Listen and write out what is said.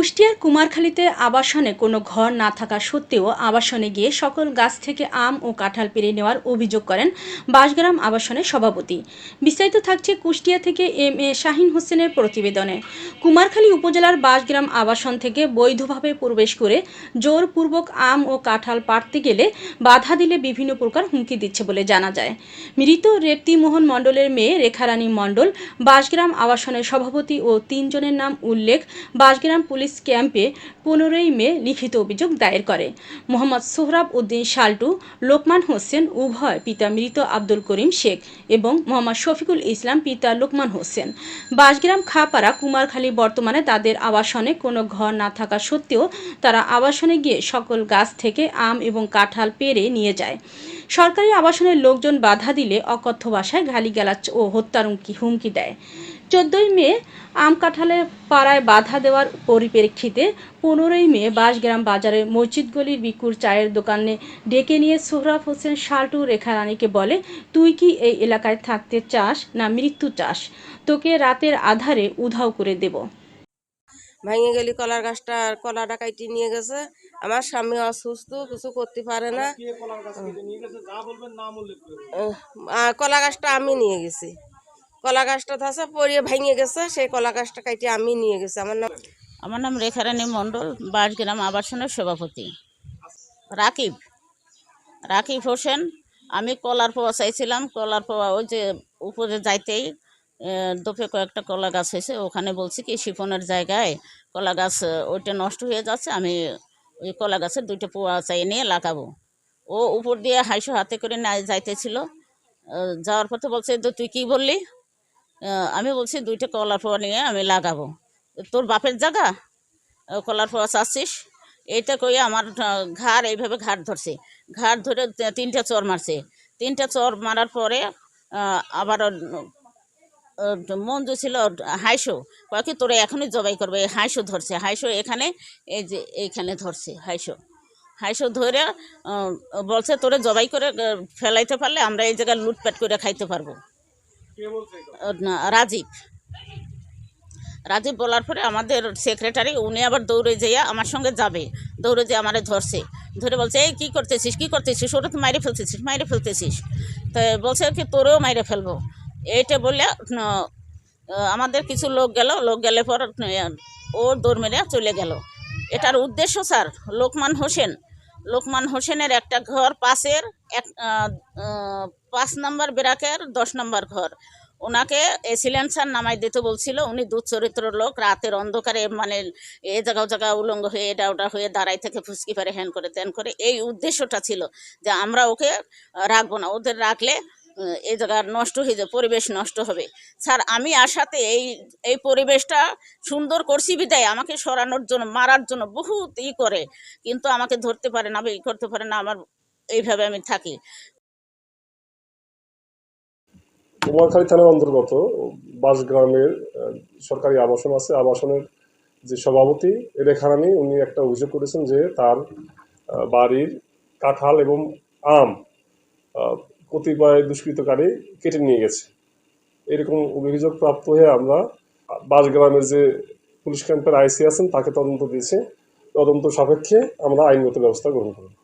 কুষ্টিয়ার কুমারখালীতে আবাসনে কোনো ঘর না থাকা সত্ত্বেও আবাসনে গিয়ে সকল গাছ থেকে আম ও কাঁঠাল পেরে নেওয়ার অভিযোগ করেন বাসগ্রাম আবাসনের সভাপতি। বিস্তারিত থাকছে কুষ্টিয়া থেকে এম এ শাহিন হোসেনের প্রতিবেদনে। কুমারখালী উপজেলার বাসগ্রাম আবাসন থেকে বৈধভাবে প্রবেশ করে জোরপূর্বক আম ও কাঁঠাল পাড়তে গেলে বাধা দিলে বিভিন্ন প্রকার হুমকি দিচ্ছে বলে জানা যায়। মৃত রেপ্তিমোহন মণ্ডলের মেয়ে রেখারানী মণ্ডল বাসগ্রাম আবাসনের সভাপতি ও তিনজনের নাম উল্লেখ। বাসগ্রাম পুলিশ ক্যাম্পে পনেরোই মে লিখিত অভিযোগ দায়ের করে। মোহাম্মদ সোহরাব উদ্দিন শাল্টু, লোকমান হোসেন উভয় পিতা মৃত আব্দুল করিম শেখ এবং মোহাম্মদ শফিকুল ইসলাম পিতা লোকমান হোসেন। বাসগ্রাম খাপাড়া কুমারখালী বর্তমানে তাদের আবাসনে কোনো ঘর না থাকা সত্ত্বেও তারা আবাসনে গিয়ে সকল গাছ থেকে আম এবং কাঁঠাল পেরে নিয়ে যায়। সরকারি আবাসনের লোকজন বাধা দিলে অকথ্য ভাষায় গালিগালাজ ও হত্যার হুমকি দেয়। চোদ্দই মে আম কাঁঠালের পাড়ায় বাধা দেওয়ার পরিপ্রেক্ষিতে পনেরোই মে বাসগ্রাম বাজারের মসজিদ গলির বিকুর চায়ের দোকানে ডেকে নিয়ে সোহরাব হোসেন শাল্টু রেখা রানীকে বলে তুই কি এই এলাকায় থাকতে চাস না মৃত্যু চাস? তোকে রাতের আধারে উধাও করে দেব। ভেঙে গেলি কলার গাছটা আর কলাটা কাইটি নিয়ে গেছে। আমার স্বামী অসুস্থ কিছু করতে পারে না। কলা গাছটা আমি নিয়ে গেছি। কলা গাছটা ধসে, পড়িয়ে ভেঙে গেছে, সেই কলা গাছটা কাইটে আমি নিয়ে গেছি। আমার নাম আমার নাম রেখারানী মণ্ডল বাসগ্রাম আবাসনের সভাপতি। রাকিব রাকিব হোসেন, আমি কলার পোয়া চাইছিলাম, কলার পোয়া ওই যে উপরে যাইতেই দোপে কয়েকটা কলা গাছ হয়েছে, ওখানে বলছি কি, শিফনের জায়গায় কলা গাছ ওইটা নষ্ট হয়ে যাচ্ছে, আমি ওই কলা গাছের দুইটা পোয়া চাই নিয়ে লাগাবো। ও উপর দিয়ে হাইশো হাতে করে না যাইতেছিল যাওয়ার পথে বলছে "তো তুই কি বললি? আমি বলছি দুইটা কলার পোয়া নিয়ে আমি লাগাবো। তোর বাপের জায়গা? কলার পোয়া চাচ্ছিস? এইটা কই আমার ঘাড় এইভাবে ঘাড় ধরছে। ঘাড় ধরে তিনটা চর মারছে। তিনটা চর মারার পরে আবার মঞ্জু ছিল হাইশো কয় কি তোরা এখনই জবাই করবে? এই হাইশো ধরছে। হাইশো এখানে, এই যে এইখানে ধরছে হাইশো হাইশো ধরে বলছে তোরে জবাই করে ফেলাইতে পারলে আমরা এই জায়গায় লুটপাট করে খাইতে পারব। রাজীব। রাজীব বলার পরে আমাদের সেক্রেটারি উনি আবার দৌড়ে যেয়ে আমার সঙ্গে যাবে। দৌড়ে যেয়ে আমারে ধরছে। ধরে বলছে, এই, কী করতেছিস? কী করতেছিস? ওরা তো মাইরে ফেলতেছিস মাইরে ফেলতেছিস। তো বলছে কি, তোরেও মাইরে ফেলব। এইটা বললে আমাদের কিছু লোক গেল। লোক গেলে পর ও দৌড় মেরে চলে গেল। এটার উদ্দেশ্য, স্যার, লোকমান হোসেন। লোকমান হোসেনের একটা ঘর পাশের, এক পাঁচ নম্বর বেরাকের দশ নম্বর ঘর। ওনাকে সিলেন্সার নামাই দিতে বলছিল, উনি দুচরিত্র লোক, রাতের অন্ধকারে মানে এ জায়গা জায়গা উলঙ্গ হয়ে এটা ওটা হয়ে দাঁড়াই থেকে ফুসকি পারে হ্যান করে ত্যান করে, এই উদ্দেশ্যটা ছিল যে আমরা ওকে রাখব না। ওদের রাখলে এই জায়গা নষ্ট হয়ে যাবে পরিবেশ নষ্ট হবে। স্যার আমি আশাতে এই এই পরিবেশটা সুন্দর করছি বিদায়। আমাকে সরানোর জন্য মারার জন্য বহুত ই করে কিন্তু আমাকে ধরতে পারে না ই করতে পারে না আমার এইভাবে আমি থাকি। কুমারখালী থানার অন্তর্গত বাসগ্রামের আহ, সরকারি আবাসন আছে। আবাসনের যে সভাপতি রেখারানী উনি একটা অভিযোগ করেছেন যে তার বাড়ির কাঁঠাল এবং আম কতিপয় দুষ্কৃতকারী কেটে নিয়ে গেছে। এরকম অভিযোগ প্রাপ্ত হয়ে আমরা বাসগ্রামের যে পুলিশ ক্যাম্পের আইসি আছেন, তাকে তদন্ত দিয়েছে। তদন্ত সাপেক্ষে আমরা আইনগত ব্যবস্থা গ্রহণ করব।